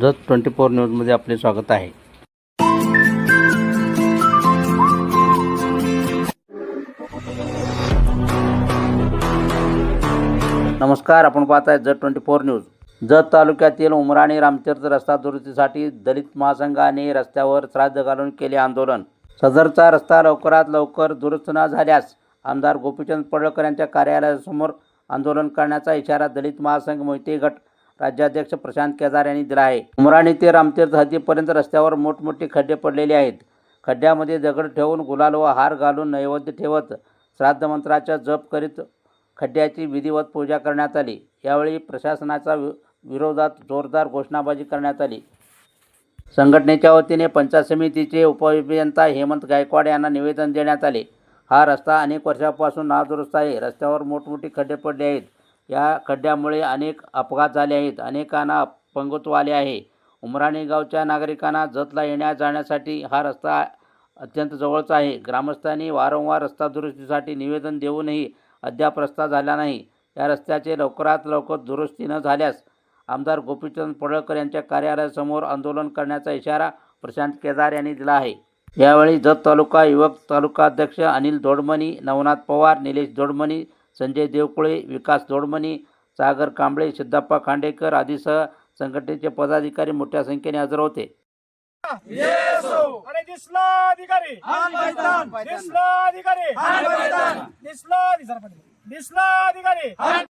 Jat twenty four न्यूजमध्ये आपले स्वागत आहे. नमस्कार आपण पाहत आहे Jat twenty four news. Jat तालुक्यातील उमराणी रामतीर्थ रस्ता दुरुस्तीसाठी दलित महासंघाने रस्त्यावर श्राद्ध घालून केले आंदोलन. सदरचा रस्ता लवकरात लवकर दुरुस्त न झाल्यास आमदार गोपीचंद पडळकर यांच्या कार्यालयासमोर आंदोलन करण्याचा इशारा दलित महासंघ मोहिते गट राज्याध्यक्ष प्रशांत केदार यांनी दिला आहे. उमराणी ते रामतीर्थ हद्दीपर्यंत रस्त्यावर मोठमोठे खड्डे पडलेले आहेत. खड्ड्यामध्ये दगड ठेवून गुलाल व हार घालून नैवेद्य ठेवत श्राद्ध मंत्राचा जप करीत खड्ड्याची विधिवत पूजा करण्यात आली. यावेळी प्रशासनाच्या वि विरोधात जोरदार घोषणाबाजी करण्यात आली. संघटनेच्या वतीने पंचायत समितीचे उपअभियंता हेमंत गायकवाड यांना निवेदन देण्यात आले. हा रस्ता अनेक वर्षापासून नादुरुस्त आहे. रस्त्यावर मोठमोठे खड्डे पडले आहेत. या खड्ड्यामुळे अनेक अपघात झाले आहेत. अनेकांना अपंगत्व आले आहे. उमराणी गावच्या नागरिकांना जतला येण्या जाण्यासाठी हा रस्ता अत्यंत जवळचा आहे. ग्रामस्थांनी वारंवार रस्ता दुरुस्तीसाठी निवेदन देऊनही अद्याप रस्ता झाला नाही. या रस्त्याचे लवकरात लवकर दुरुस्ती न झाल्यास आमदार गोपीचंद पडळकर यांच्या कार्यालयासमोर आंदोलन करण्याचा इशारा प्रशांत केदार यांनी दिला आहे. यावेळी जत तालुका युवक तालुका अध्यक्ष अनिल दोडमणी नवनाथ पवार निलेश दोडमणी संजय देवकुळे विकास दोडमणी सागर कांबळे सिद्धप्पा खांडेकर आदीसह संघटनेचे पदाधिकारी मोठ्या संख्येने हजर होते. आणि दिसला अधिकारी दिसला अधिकारी दिसला अधिकारी